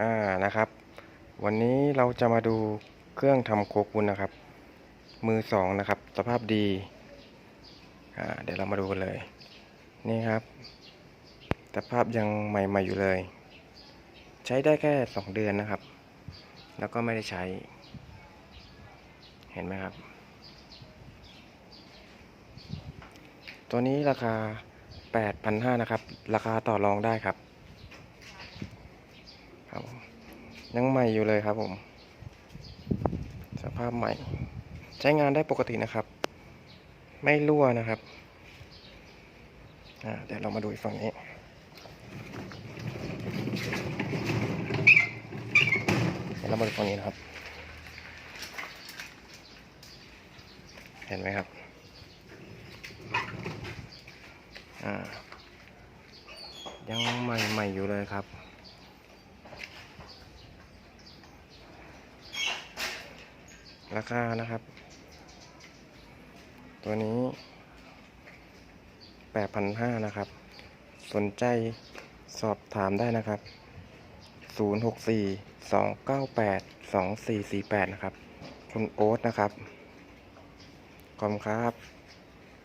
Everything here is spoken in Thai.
อ่านะครับ วันนี้เราจะมาดูเครื่องทำโคกุนนะครับ มือสองนะครับ สภาพดีอ่าเดี๋ยวเรามาดูกันเลย นี่ครับ สภาพยังใหม่ๆอยู่เลย ใช้ได้แค่สองเดือนนะครับ แล้วก็ไม่ได้ใช้ เห็นไหมครับ ตัวนี้ราคา8,500นะครับ ราคาต่อรองได้ครับ ครับผม ยังใหม่อยู่เลยครับผม สภาพใหม่ ใช้งานได้ปกตินะครับ ไม่รั่วนะครับเดี๋ยวเรามาดูอีกฝั่งนี้เดี๋ยวเรามาดูฝั่งนี้นะครับ เห็นไหมครับยังใหม่ๆอยู่เลยครับ ราคานะครับ ตัวนี้8,500นะครับ สนใจสอบถามได้นะครับ064 298 2448นะครับ คุณโอ๊ตนะครับขอบคุณครับ